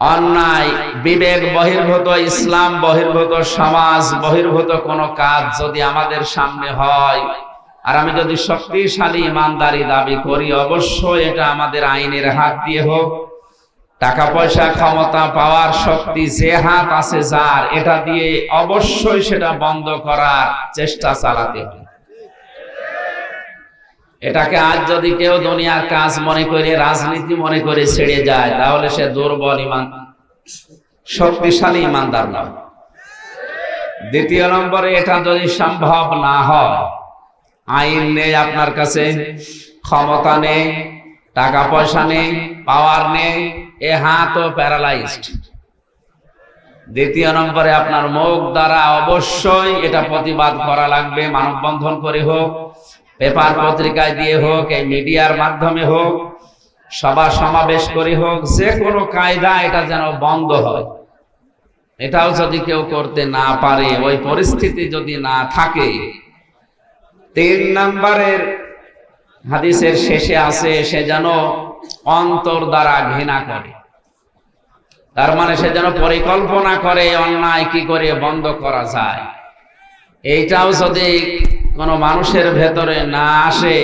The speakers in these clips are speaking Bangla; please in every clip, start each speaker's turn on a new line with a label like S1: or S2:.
S1: অন্যায়, বিবেক বহির্ভূত, ইসলাম বহির্ভূত, সমাজ বহির্ভূত কোনো কাজ যদি আমাদের সামনে হয়, আর আমি যদি শক্তিশালী ইমানদারি দাবি করি, অবশ্যই এটা আমাদের আইনের হাত দিয়ে হোক। টাকা পয়সা, ক্ষমতা, পাওয়ার শক্তি যে হাত আছে যার, এটা দিয়ে অবশ্যই সেটা বন্ধ করার চেষ্টা চালাতে হবে। এটাকে আজ যদি কেউ দুনিয়ার কাজ মনে করে, রাজনীতি মনে করে ছেড়ে যায়, তাহলে সে দুর্বল ইমান, শক্তিশালী ইমানদার নয়। দ্বিতীয় নম্বরে এটা যদি সম্ভব না হয়, আইন নেই আপনার কাছে, ক্ষমতা নেই টাকা পয়সা নেই, পাওয়ার নেই, এ হাতও প্যারালাইজড। দ্বিতীয় নম্বরে আপনার মুখ দ্বারা অবশ্যই এটা প্রতিবাদ করা লাগবে, মানববন্ধন করে হোক পেপার পত্রিকায় দিয়ে হোক, এই মিডিয়ার মাধ্যমে হোক, সভা সমাবেশ করে হোক, যে কোনো কায়দা এটা যেন বন্ধ হয়। এটাও যদি কেউ করতে না পারে, ওই পরিস্থিতি যদি না থাকে, তিন নম্বরের হাদিসের শেষে আছে, সে যেন অন্তর দ্বারা ঘৃণা করে। তার মানে সে যেন পরিকল্পনা করে, অন্যায় কি করে বন্ধ করা যায়। এইটাও যদি কোনো মানুষের ভেতরে না আসে,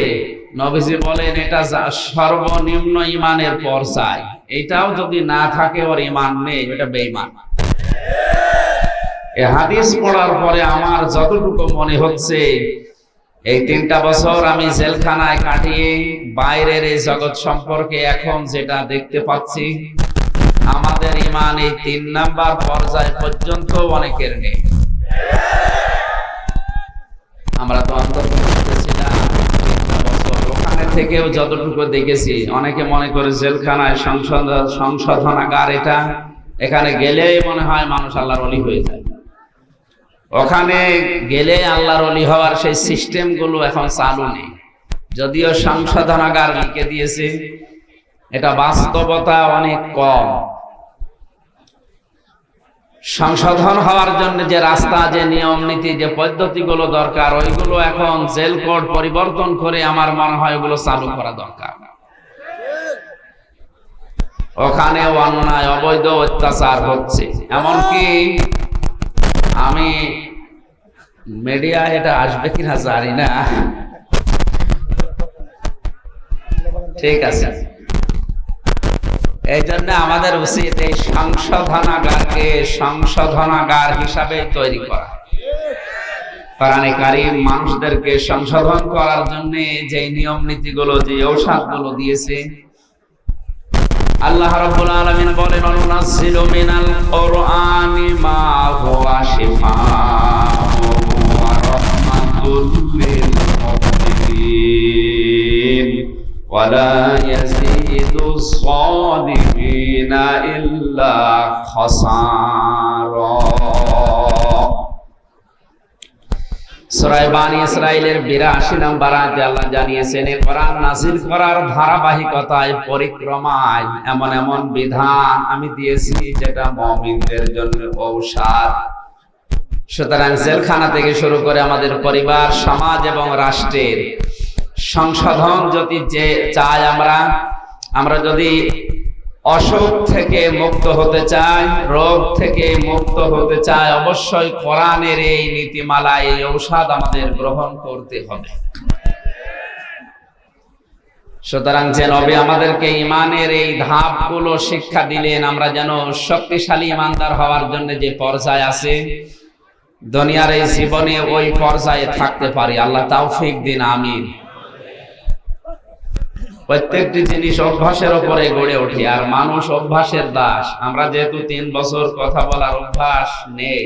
S1: নবীজি বলেন, এটা সর্বনিম্ন ইমানের পর্যায়। এটাও যদি না থাকে, ওর ইমান নেই, এটা বেঈমান। এ হাদিস পড়ার পরে আমার যতটুকু মনে হচ্ছে, এই তিনটা বছর আমি জেলখানায় কাটিয়ে বাইরের এই জগৎ সম্পর্কে এখন যেটা দেখতে পাচ্ছি, আমাদের ইমান এই তিন নাম্বার পর্যায় পর্যন্ত অনেকের নেই। আমরা তো অন্তর্ভুক্ত ওখানে থেকেও যতটুকু দেখেছি, অনেকে মনে করে জেলখানায় সংশোধন সংশোধনাগার এটা। এখানে গেলেই মনে হয় মানুষ আল্লাহর অলি হয়ে যায়। ওখানে গেলে আল্লাহর অলি হওয়ার সেই সিস্টেমগুলো এখন চালু নেই। যদিও সংশোধনাগার লিখে দিয়েছে, এটা বাস্তবতা অনেক কম। সংশোধন হওয়ার জন্য যে রাস্তা, যে নিয়ম নীতি, যে পদ্ধতিগুলো দরকার, ওইগুলো এখন জেল কোড পরিবর্তন করে আমার মনে হয় ওগুলো চালু করা দরকার। ওখানে অন্যায়, অবৈধ অত্যাচার হচ্ছে। এমনকি আমি মিডিয়া এটা আসবে কিনা জানি না। ঠিক আছে। এই জন্য আমাদের উচিত এই সংশোধনাগারকে সংশোধনাগার হিসাবে তৈরি করা। মানুষদেরকে সংশোধন করার জন্য যে নিয়ম নীতিগুলো, যে দিয়েছে, আল্লাহ আলামিন বলেন মিনাল কুরআনি মা হুয়া ওয়া রাহমাতুল লিল মুমিনিন ওয়া লা ইয়াজিদু الظالمين ইল্লা খাসারা সূরা বানি ইসরাইলের 82 নম্বর আয়াতে আল্লাহ জানিয়েছেন এই কোরআন নাযিল করার ধারাবাহিকতায় পরিক্রমায় এমন এমন বিধান আমি দিয়েছি যেটা মুমিনদের জন্য ঔষধ সুতরাং জেলখানা থেকে শুরু করে আমাদের পরিবার সমাজ এবং রাষ্ট্রের সংশোধন যদি যে চাই আমরা আমরা যদি অসুখ থেকে মুক্ত হতে চাই, রোগ থেকে মুক্ত হতে চাই, অবশ্যই কোরআনের এই নীতিমালা, এই ঔষধ আমাদের গ্রহণ করতে হবে। সুতরাং যে নবী আমাদেরকে ইমানের এই ধাপগুলো শিক্ষা দিলেন, আমরা যেন শক্তিশালী ইমানদার হওয়ার জন্য যে পর্যায় আছে, দুনিয়ার এই জীবনে ওই পর্যায়ে থাকতে পারি। আল্লাহ তাওফিক দিন, আমিন। প্রত্যেকটি জিনিস অভ্যাসের উপরে গড়ে ওঠে আর মানুষ অভ্যাসের দাস আমরা যেহেতু তিন বছর কথা বলার অভ্যাস নেই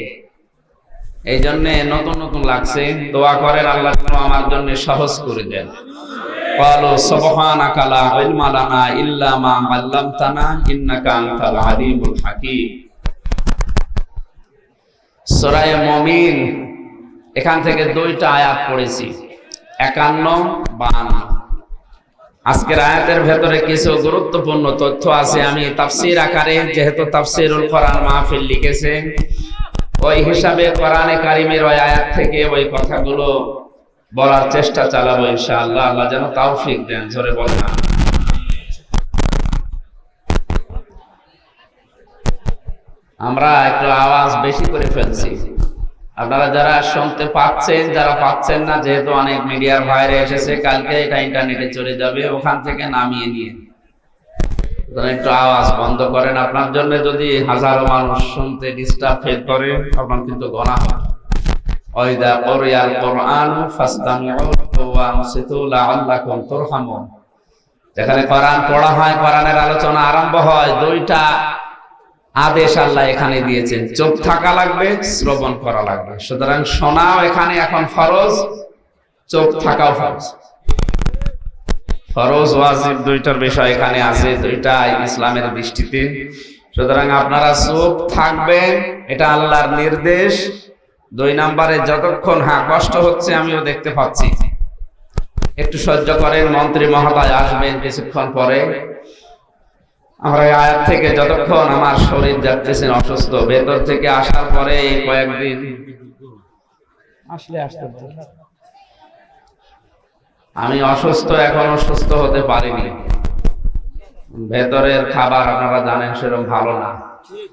S1: এই জন্য নতুন নতুন লাগছে দোয়া করেন আল্লাহ যেন আমার জন্য সহজ করে দেন قالوا سبحانك لا علم لنا إلا ما علمتنا إنك أنت العليم الحكيم সূরা মুমিন এখান থেকে দুইটা আয়াত পড়েছি একান্ন বান্ন আজকের আয়াতের ভেতরে কিছু গুরুত্বপূর্ণ তথ্য আছে। আমি তাফসির আকারে যেহেতু তাফসিরুল কোরআন মাহফিল লিখেছে, ওই হিসাবে কোরআনে কারিমের ওই আয়াত থেকে ওই কথাগুলো বলার চেষ্টা চালাবো ইনশাআল্লাহ। আল্লাহ যেন তাওফিক দেন, জোরে বলেন আমরা একটু আওয়াজ বেশি করে ফেলছি। আপনারা যারা শুনতে পাচ্ছেন, যারা পাচ্ছেন না, যেহেতু অনেক মিডিয়ার বাইরে এসেছে, কালকে এটা ইন্টারনেটে চলে যাবে, ওখান থেকে নামিয়ে নিয়ে। একটু আওয়াজ বন্ধ করেন। আপনার জন্য যদি হাজারো মানুষ শুনতে ডিস্টার্ব ফেল করে আপনার কিন্তু গণা হয় কুরিয়াল কুরআন যেখানে কোরআন পড়া হয়, কোরআনের আলোচনা আরম্ভ হয়, দুইটা আদেশ আল্লাহ এখানে দিয়েছেন। চোখ থাকা লাগবে, শ্রবণ করা লাগবে। সুতরাং শোনাও এখানে এখন ফরজ, চোখ থাকাও ফরজ। ফরজ, ওয়াজিব দুইটার বিষয় এখানে আছে, দুইটা ইসলামের দৃষ্টিতে। সুতরাং আপনারা চোখ থাকবেন, এটা আল্লাহর নির্দেশ। দুই নম্বরে যতক্ষণ হ্যাঁ কষ্ট হচ্ছে আমিও দেখতে পাচ্ছি। একটু সহ্য করেন, মন্ত্রী মহোদয় আসবেন কিছুক্ষণ পরে। আমরা এই আয়াত থেকে যতক্ষণ আমার শরীর যাচ্ছেন অসুস্থ ভেতর থেকে আসার পরে এই কয়েকদিন
S2: আসলে আসতে
S1: আমি অসুস্থ এখন অসুস্থ হতে পারিনি। ভেতরের খাবার আপনারা জানেন সেরকম ভালো না।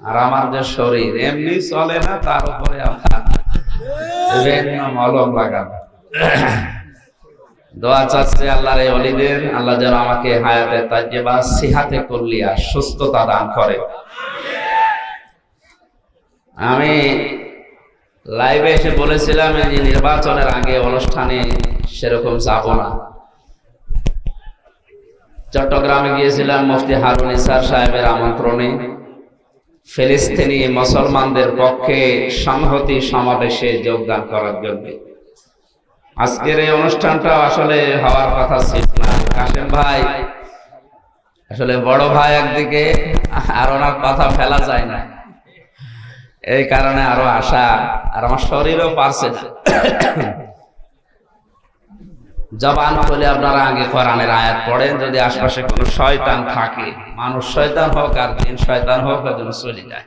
S1: আর আমার যে শরীর এমনি চলে না তার উপরে আবার বিভিন্ন মলম লাগানো। দোয়া চাচ্ছে আল্লাহর এই অলিদের আল্লাহ যেন আমাকে হায়াতে, তাজ্জেবা, সিহাতে করলিয়া সুস্থতা দান করে। আমি লাইভে এসে বলেছিলাম যে নির্বাচনের আগে অনুষ্ঠানে সেরকম যাব না। চট্টগ্রামে গিয়েছিলাম মুফতি হারুন ইসার সাহেবের আমন্ত্রণে। ফিলিস্তিনি মুসলমানদের পক্ষে সংহতি সমাবেশে যোগদান করার জন্য। আজকের এই অনুষ্ঠানটা আসলে হওয়ার কথা ছিল না। কাশেম ভাই, আসলে বড় ভাই একদিকে, আর ওনার কথা ফেলা যায় না। এই কারণে আরও আশা, আর আমার শরীরও পারছে না। জবান বলে আপনারা আগে কোরআনের আয়াত পড়েন, যদি আশপাশে কোনো শয়তান থাকে। মানুষ শয়তান হোক আর দিন শয়তান হোক ওই জন্য চলে যায়।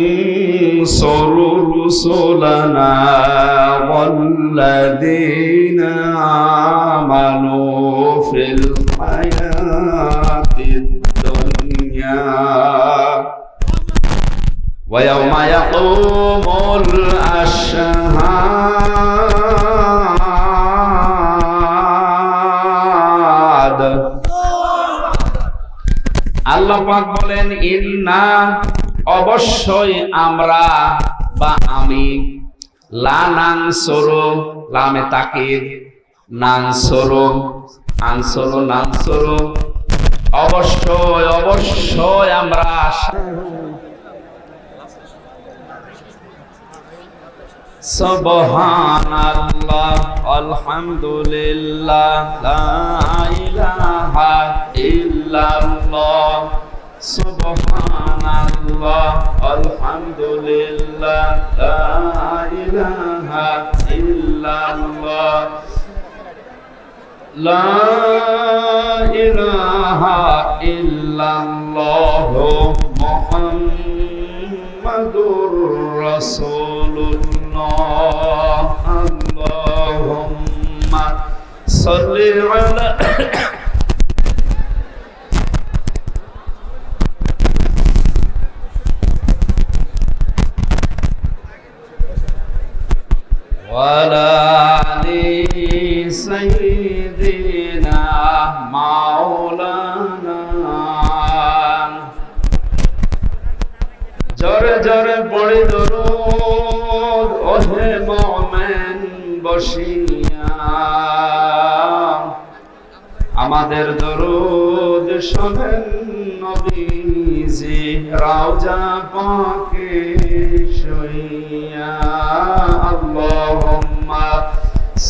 S1: لننصر رسلنا والذين آمنوا في الحياة الدنيا ويوم يقوم الأشهاد আল্লাহ পাক বলেন ইন্না অবশ্যই আমরা বা আমি লানাং সরো, লামে তাকিদ নাং সরো আনসরো নাং সরো। অবশ্যই অবশ্যই আমরা সুবহানাল্লাহ سبحان الله الحمد لله لا إله إلا الله لا إله إلا الله محمد رسول الله اللهم صل على আমাদের দরুদ শোনেন নবীজি রাজা পাকে শুইয়া আল্লাহুম্মা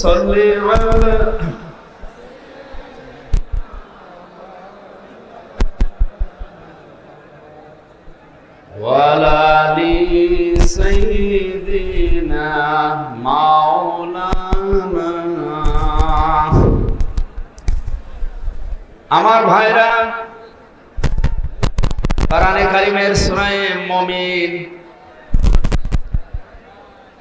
S1: সাল্লি আলা وعلى آل سيدنا مولانا আমার ভাইরা, কোরআনে কারিমের সূরায়ে মুমিন,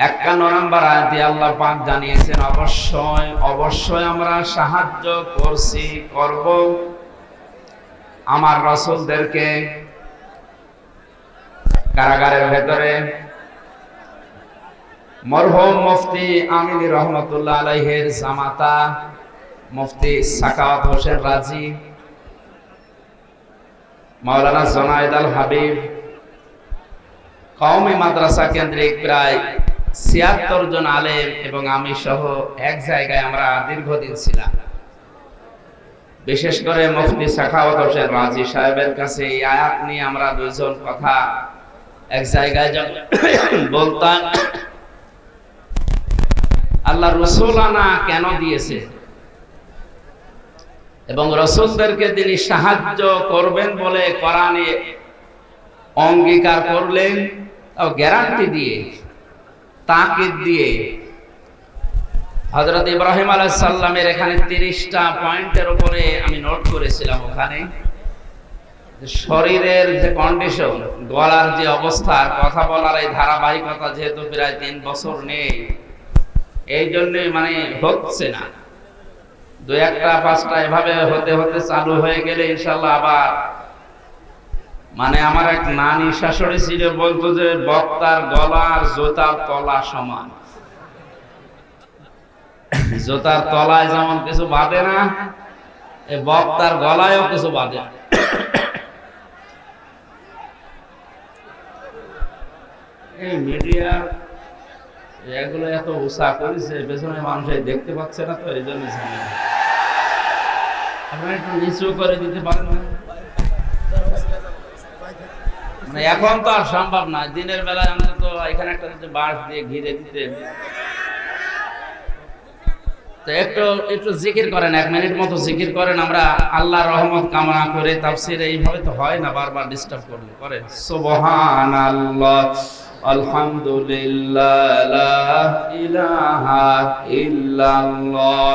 S1: একান্ন নম্বর আয়াতে আল্লাহ পাক জানিয়েছেন, অবশ্যই অবশ্যই আমরা সাহায্য করছি, করব। আমার রসুলদেরকে কারাগারের ভেতরে মরহুম মুফতি আমিনী রহমতুল্লাহ আলাইহের জামাতা মুফতি সাকাওয়াত হোসেন রাজি, মাওলানা জোনায়েদ আল হাবিব, কওমি মাদ্রাসা কেন্দ্রিক প্রায় ছিয়াত্তর জন আলেম এবং আমি সহ এক জায়গায় আমরা দীর্ঘদিন ছিলাম। বিশেষ করে মুফতি সাখাওয়াত হোসেন রাজি সাহেবের কাছে এই আয়াত নিয়ে আমরা দুইজন কথা এক জায়গায় যখন বলতাম, আল্লাহ রসুলানা কেন দিয়েছে? এবং রসুলদেরকে তিনি সাহায্য করবেন বলে কোরআনে অঙ্গীকার করলেন গ্যারান্টি দিয়ে, তাকিদ দিয়ে। হজরত ইব্রাহিম আলাইহিস সাল্লামের এখানে তিরিশটা পয়েন্টের উপরে আমি নোট করেছিলাম ওখানে। শরীরের যে কন্ডিশন গলার যে অবস্থা, কথা বলার এই ধারাবাহিকতা যেহেতু প্রায় তিন বছর নেই এই জন্যই মানে হচ্ছে না। দু একটা, পাঁচটা এভাবে হতে হতে চালু হয়ে গেলে ইনশাল্লাহ আবার। মানে আমার এক নানি শাশুড়ি ছিল বলতো যে, বক্তার গলার জোতার তলা সমান। জোতার তলায় যেমন কিছু বাঁধে না এই বক্তার গলায়ও কিছু বাঁধে এই মিডিয়া এগুলো এত উষা করেছে, পেছনে মানুষ দেখতে পাচ্ছে না তো, এই জন্য। মানে এখন তো আর সম্ভব না। দিনের বেলায় আমরা তো এখানে একটা বাঁশ দিয়ে ঘিরে দিতে। তো একটু একটু জিকির করেন, এক মিনিট মতো জিকির করেন। আমরা আল্লাহ রহমত কামনা করে তাফসির এইভাবে তো হয় না, বারবার ডিস্টার্ব করলে। করে সুবহানাল্লাহ, আলহামদুলিল্লাহ ইলাহা ইল্লাল্লাহ।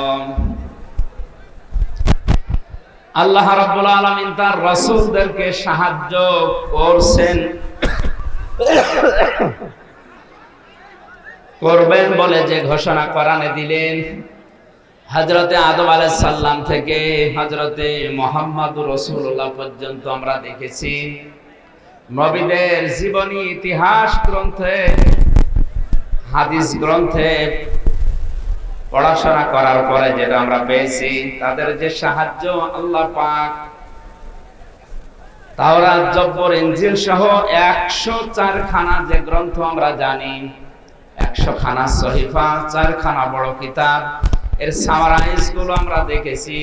S1: আল্লাহ রাব্বুল আলামিন তার রাসূলদেরকে সাহায্য করছেন। করবেন বলে যে ঘোষণা কোরআনে দিলেন। হজরতে আদম আলাইহিস সাল্লাম থেকে হজরতে মোহাম্মদ রসুল্লাহ পর্যন্ত আমরা দেখেছি। নবীদের জীবনী ইতিহাস গ্রন্থে, হাদিস গ্রন্থে পড়াশোনা করার পরে যেটা আমরা পেয়েছি, তাদের যে সাহায্য আল্লাহ পাক জব্বর ইনজিল সহ একশো যে গ্রন্থ আমরা জানি, একশো খানা চারখানা বড় কিতাব, এর সামারাইজগুলো আমরা দেখেছি।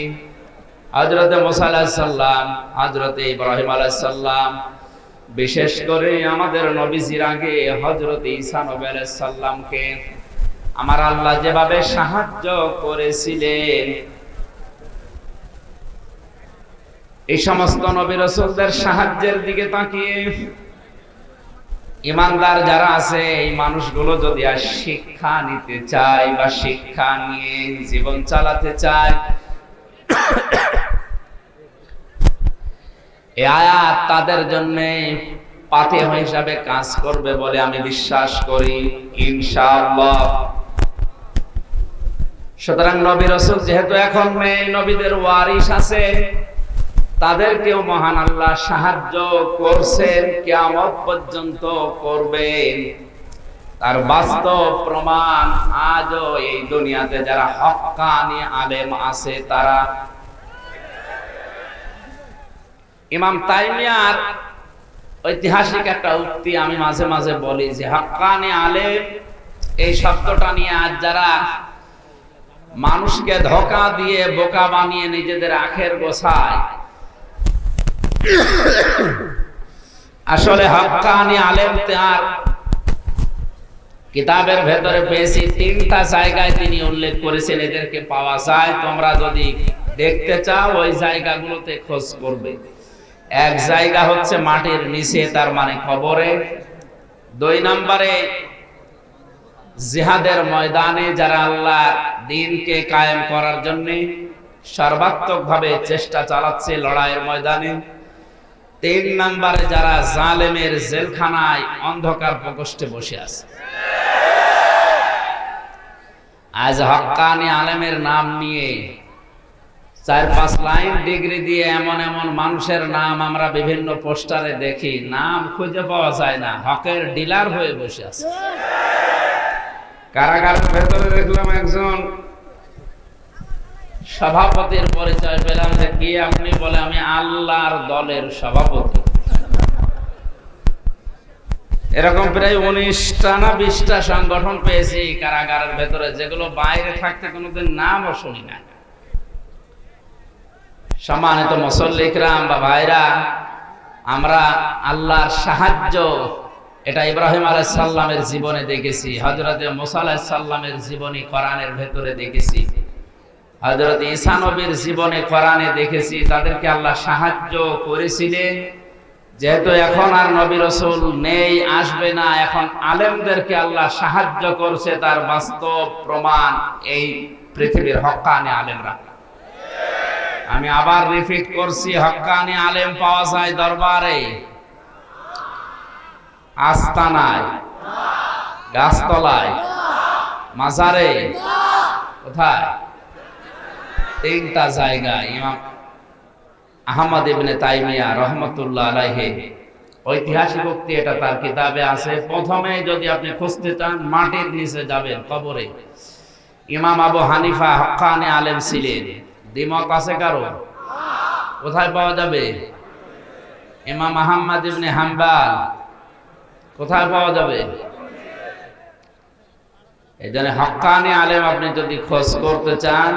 S1: হজরতে মোসা আলাহিসাল্লাম হজরতে ইব্রাহিম বিশেষ করে আমাদের নবীজির আগে হজরত ঈসা নবী আমার আল্লাহ যেভাবে সাহায্য করেছিলেন, এই সমস্ত নবী রসুলদের সাহায্যের দিকে তাকিয়ে, ইমানদার যারা আছে, এই মানুষগুলো যদি আর শিক্ষা নিতে চায় বা শিক্ষা নিয়ে জীবন চালাতে চায় এই আয়াত তাদের জন্য পাথে হিসাবে কাজ করবে বলে আমি বিশ্বাস করি, ইনশাআল্লাহ। সুতরাং নবী রসুল যেহেতু এখন নেই নবীদের ওয়ারিস আছে, তাদেরকেও মহান আল্লাহ সাহায্য করছেন, কেয়ামত পর্যন্ত করবেন। তার বাস্তব প্রমাণ আজও এই দুনিয়াতে যারা হক্কানি আলেম আছে, তারা ইমাম তাইমিয়ার ঐতিহাসিক একটা উক্তি আমি মাঝে মাঝে বলি যে হক্কানি আলেম এই শব্দটা নিয়ে আজ যারা মানুষকে ধোকা দিয়ে বোকা বানিয়ে নিজেদের আখের গোছায়। আসলে হক্কানি আলেম তার কিতাবের ভেতরে পেয়েছি, তিনটা জায়গায় তিনি উল্লেখ করেছেন, এদেরকে পাওয়া যায়। তোমরা যদি দেখতে চাও, ওই জায়গাগুলোতে খোঁজ করবে। এক জায়গা হচ্ছে মাটির নিচে, তার মানে খবরে দুই নম্বরে জিহাদের ময়দানে যারা আল্লাহ দিনকে কায়েম করার জন্য সর্বাত্মকভাবে চেষ্টা চালাচ্ছে লড়াইয়ের ময়দানে, তিন নাম্বারে যারা জালেমের জেলখানায় অন্ধকার প্রকোষ্ঠে বসে আছে। আজ হকানি আলেমের নাম নিয়ে চার পাঁচ লাইন ডিগ্রি দিয়ে এমন এমন মানুষের নাম আমরা বিভিন্ন পোস্টারে দেখি, নাম খুঁজে পাওয়া যায় না, হকের ডিলার হয়ে বসে আছে। কারাগারের ভেতরে দেখলাম একজন সভাপতির পরিচয় পেলাম যে কি আপনি বলে আমি আল্লাহর দলের সভাপতি। এরকম প্রায় উনিশটা না বিশটা সংগঠন পেয়েছি কারাগারের ভেতরে, যেগুলো বাইরে থাকতে কোনোদিন নামও শুনি না সম্মানিত মুসল্লিকরাম বা ভাইরা, আমরা আল্লাহর সাহায্য এটা ইব্রাহিম আলাইহিস সাল্লামের জীবনে দেখেছি, হযরতে মুসা আলাইহিস সাল্লামের জীবনী কোরআনের ভেতরে দেখেছি, হযরত ঈসা নবীর জীবনে কোরআনে দেখেছি, তাদেরকে আল্লাহ সাহায্য করেছিলেন। যেহেতু এখন আর নবী রসুল নেই, আসবে না, এখন আলেমদেরকে আল্লাহ সাহায্য করছে, তার বাস্তব প্রমাণ এই পৃথিবীর হক্কানি আলেমরা। আমি আবার রিপিট করছি হক্কানি আলেম পাওয়া যায় দরবারে। আস্তানায়, গাছতলায়, মাজারে, কোথায়? তিনটা জায়গায় ইমাম আহমদ ইবনে তাইমিয়া রহমতুল্লাহ আলাইহি। ঐতিহাসিক উক্তি এটা, তার কিতাবে আছে, প্রথমে যদি আপনি খুঁজতে চান, মাটির নিচে যাবেন কবরে। ইমাম আবু হানিফা হক্কানে আলেম ছিলেন। দ্বিমত আছে কারও? কোথায় পাওয়া যাবে? ইমাম আহম্মদ ইবনে হাম্বাল কোথায় পাওয়া যাবে? এই জন্য হক্কানি আলেম আপনি যদি খোঁজ করতে চান,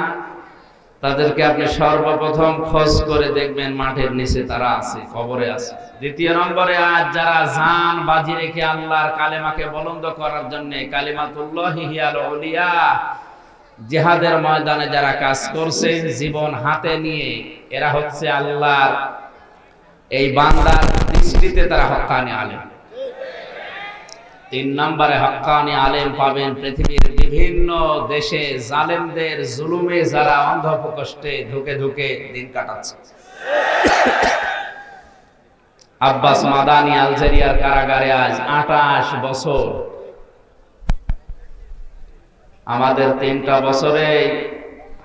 S1: তাদেরকে আপনি সর্বপ্রথম খোঁজ করে দেখবেন মাঠের নিচে তারা আছে, কবরে আছে। দ্বিতীয় নম্বরে আজ যারা জান বাজি রেখে আল্লাহর কালেমাকে বলন্দ করার জন্য কালিমাতুল্লাহ হিয়াল উলিয়া, জেহাদের ময়দানে যারা কাজ করছে জীবন হাতে নিয়ে এরা হচ্ছে আল্লাহর, এই বান্দার দৃষ্টিতে তারা হক্কানি আলেম। তিন নম্বরে হক্কানি আলেম পাবেন পৃথিবীর বিভিন্ন দেশে জালেমদের জুলুমে যারা অন্ধপ্রকোষ্ঠে ধুকে ধুকে দিন কাটাচ্ছে। আব্বাস মাদানি আলজেরিয়ার কারাগারে আজ আটাশ বছর। আমাদের তিনটা বছরে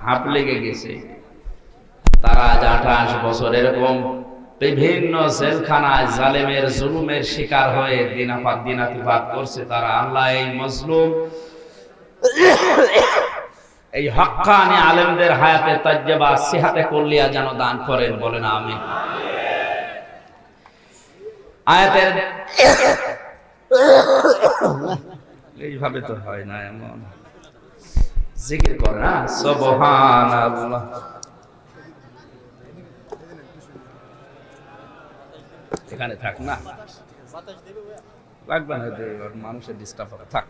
S1: হাঁপ লেগে গেছে। তারা আজ আঠাশ বছর, এরকম বিভিন্ন জেলখানায় জালেমের জুলুমের শিকার হয়ে দিনাপাত দিনাতিপাত করছে তারা। আল্লাহ এই মজলুম, এই হক্কানি আলেমদের হায়াতে তাজ্জেবা, সিহাতে কল্লিয়া যেন দান করেন বলেন আমি আয়াতের এইভাবে তো হয় না, এমন। জিকির করে না? সুবহানাল্লাহ। এখানে থাক, না। লাগবে না মানুষের ডিস্টার্ব হবে। থাক।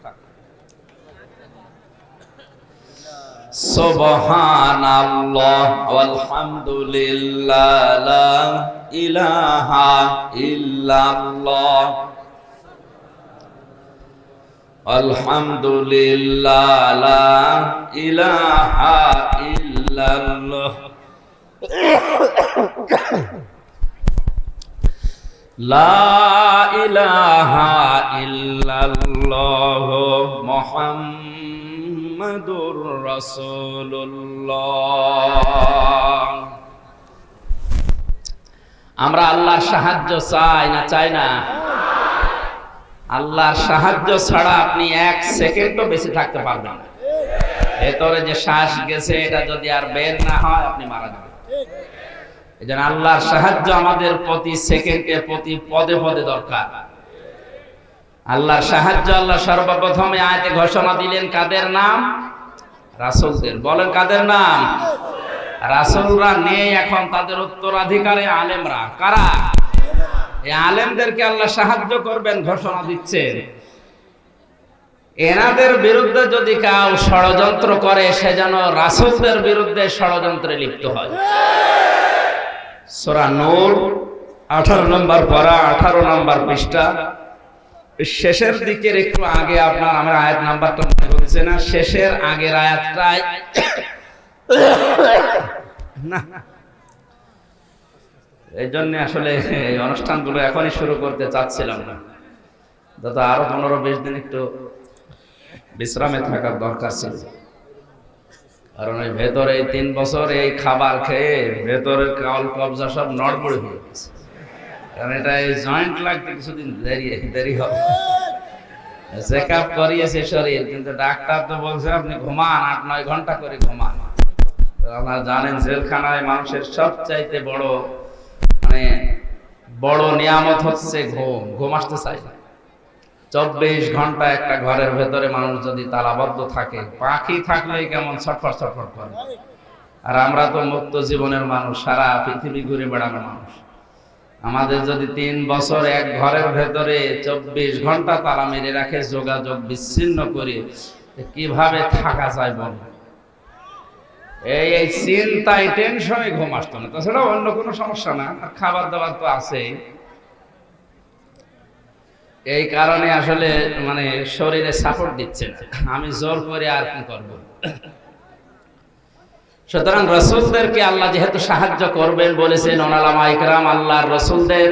S1: সুবহানাল্লাহ ওয়ালহামদুলিল্লাহ লা ইলাহা ইল্লাল্লাহ। আলহামদুলিল্লাহ লা ইলাহা ইল্লাল্লাহ লা ইলাহা ইল্লাল্লাহ। রাসূলুল্লাহ। আমরা আল্লাহর সাহায্য চাই না চাই না? আল্লাহর সাহায্য ছাড়া আপনি এক সেকেন্ডও বেঁচে থাকতে পারবেন না। ভেতরে যে শ্বাস গেছে, এটা যদি আর বের না হয়, আপনি মারা যাবেন। এই জন্য আল্লাহর সাহায্য আমাদের প্রতি সেকেন্ডে, প্রতি পদে পদে দরকার। আল্লাহর সাহায্য আল্লাহ সর্বপ্রথমে আয়তে ঘোষণা দিলেন, কাদের নাম? রাসূলদের। বলেন, কাদের নাম? রাসূলরা নেই এখন, তাদের উত্তরাধিকারে আলেমরা। কারা? এই আলেমদেরকে আল্লাহ সাহায্য করবেন, ঘোষণা দিচ্ছেন। এনাদের বিরুদ্ধে যদি কেউ ষড়যন্ত্র করে, সে যেন রাসূলদের বিরুদ্ধে ষড়যন্ত্রে লিপ্ত হয়। সূরা নূর, আঠারো নম্বর পড়া আঠারো নম্বর পৃষ্ঠা। শেষের দিকের একটু আগে আপনার আমার আয়াত নাম্বারটা মনে হচ্ছে না। শেষের আগের আয়াতটাই না। এই জন্য আসলে অনুষ্ঠানগুলো এখনই শুরু করতে চাচ্ছিলাম না। দাদা, আরও পনেরো, বিশ দিন একটু বিশ্রামে থাকার দরকার ছিল। কারণ ওই ভেতরে তিন বছর এই খাবার খেয়ে ভেতরের কাল কবজা সব নড়বড়ে হয়ে গেছে। কারণ এটা এই জয়েন্ট লাগতে কিছুদিন দেরি দেরি হবে। চেক আপ করিয়েছে শরীর, কিন্তু ডাক্তার তো বলছে আপনি ঘুমান, আট, নয় ঘণ্টা করে ঘুমান। আপনারা জানেন জেলখানায় মানুষের সবচাইতে বড় মানে বড় নিয়ামত হচ্ছে ঘুম ঘুম আসতে চাই না। চব্বিশ ঘণ্টা একটা ঘরের ভেতরে মানুষ যদি তালাবদ্ধ থাকে, পাখি থাকলেই কেমন ছটফট ছটফট করে। আর আমরা তো মুক্ত জীবনের মানুষ, সারা পৃথিবী ঘুরে বেড়ানো মানুষ। আমাদের যদি তিন বছর এক ঘরের ভেতরে চব্বিশ ঘণ্টা তালা মেরে রাখে, যোগাযোগ বিচ্ছিন্ন করে কীভাবে থাকা যায় বল? এই এই চিন্তায় টেনশনে ঘুম আসতো না। তাছাড়া অন্য কোনো সমস্যা না খাবার দাবার তো আছেই। এই কারণে আসলে মানে শরীরে সাপোর্ট দিচ্ছে আমি জোর করে আর কি করব? সুতরাং রসুলদেরকে আল্লাহ যেহেতু সাহায্য করবেন বলেছেন ওনালামা ইকরাম আল্লাহর রসুলদের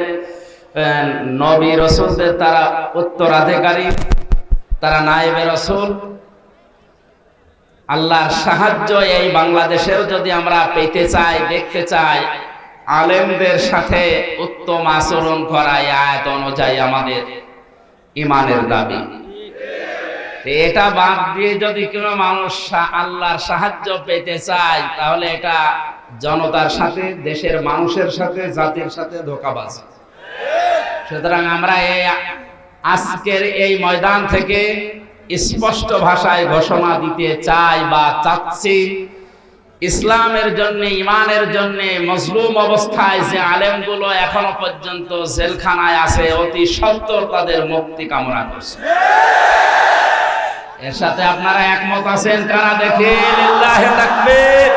S1: নবী রসুলদের তারা উত্তরাধিকারী, তারা নায়েবে রসুল। আল্লাহর সাহায্য এই বাংলাদেশেও যদি আমরা পেতে চাই, দেখতে চাই, আলেমদের সাথে উত্তম আচরণ করা এই আয়াত অনুযায়ী আমাদের ইমানের দাবি। এটা বাদ দিয়ে যদি কোনো মানুষ আল্লাহর সাহায্য পেতে চায়, তাহলে এটা জনতার সাথে, দেশের মানুষের সাথে, জাতির সাথে ধোকাবাজ। সুতরাং আমরা এই আজকের এই ময়দান থেকে স্পষ্ট ভাষায় ঘোষণা দিতে চাই বা চাচ্ছি ইসলামের জন্য ইমানের জন্য মজলুম অবস্থায় যে আলেমগুলো এখনও পর্যন্ত জেলখানায় আছে, অতি সত্তর তাদের মুক্তি কামনা করছে। এর সাথে আপনারা একমত আছেন? কারা দেখে? লিল্লাহে তাকবীর।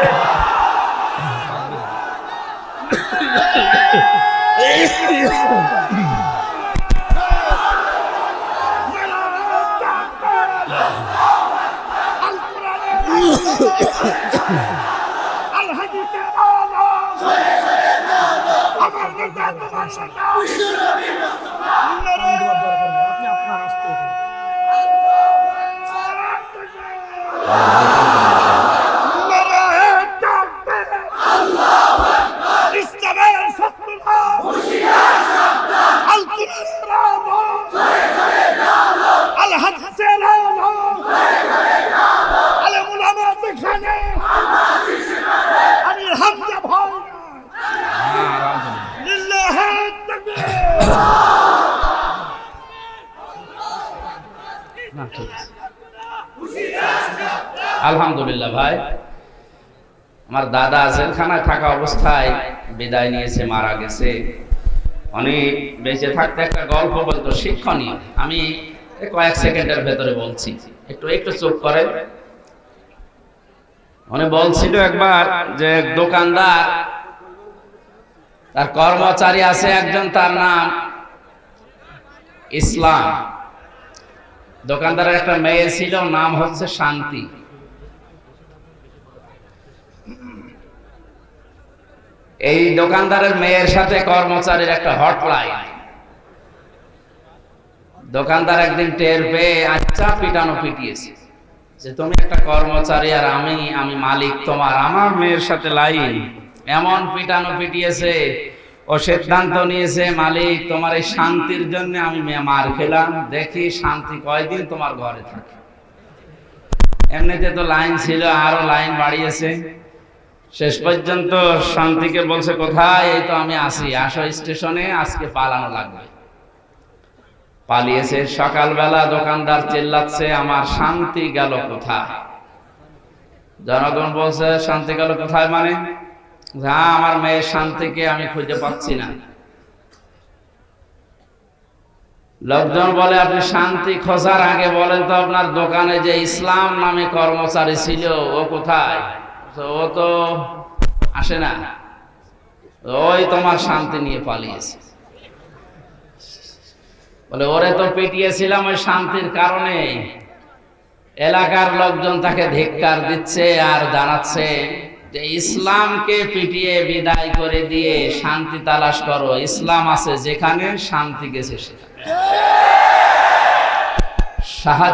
S2: আপনি আপনার আসতে
S3: ইসলামের শত্রুরা আল কুরআনের আলো আল হাদিসের আলো আল উলামা যেখানে আমি হামজা ভয় লিল্লাহি তাকবীর
S1: না, ঠিক আছে। আলহামদুলিল্লাহ ভাই আমার দাদা জেলখানায় থাকা অবস্থায় বিদায় নিয়েছে, মারা গেছে। অনেক বেঁচে থাকতে একটা গল্প বলতো, শিক্ষণীয়। আমি কয়েক সেকেন্ডের ভেতরে বলছি। একটু একটু চুপ করে। উনি বলছিল একবার যে দোকানদার, তার কর্মচারী আছে একজন, তার নাম ইসলাম। দোকানদারের একটা মেয়ে ছিল, নাম হচ্ছে শান্তি। এই দোকানদারের মেয়ের সাথে কর্মচারীর একটা হটলাইন। দোকানদার একদিন টের পেয়ে আচ্ছা পিটানো পিটিয়েছে যে, তুমি একটা কর্মচারী আর আমি আমি মালিক, তোমার আমার মেয়ের সাথে লাইন। এমন পিটানো পিটিয়েছে, ও সিদ্ধান্ত নিয়েছে, মালিক, তোমার এই শান্তির জন্য আমি মেয়ে মার খেলাম। দেখি শান্তি কয়দিন তোমার ঘরে থাকে? এমনিতে তো লাইন ছিল, আরও লাইন বাড়িয়েছে। শেষ পর্যন্ত শান্তিকে বলছে, কোথায়? এই তো আমি আসি আসো স্টেশনে, আজকে পালানো লাগবে। পালিয়েছে সকালবেলা, দোকানদার চিল্লাচ্ছে, আমার শান্তি গেল কোথায়? জনগণ বলছে, শান্তি গেল কোথায় মানে? যা, আমার মেয়ের শান্তিকে আমি খুঁজে পাচ্ছি না। লোকজন বলে, আপনি শান্তি খোঁজার আগে বলেন তো, আপনার দোকানে যে ইসলাম নামে কর্মচারী ছিল, ও কোথায়? ও তো আসে না। ওই তোমার শান্তি নিয়ে পালিয়েছে। বলে, ওরে তো পিটিয়েছিলাম ওই শান্তির কারণে এলাকার লোকজন তাকে ধিক্কার দিচ্ছে আর জানাচ্ছে যে, ইসলামকে পিটিয়ে বিদায় করে দিয়ে শান্তি তালাশ করো। ইসলাম আছে যেখানে, শান্তি গেছে সেখানে। সাহায্য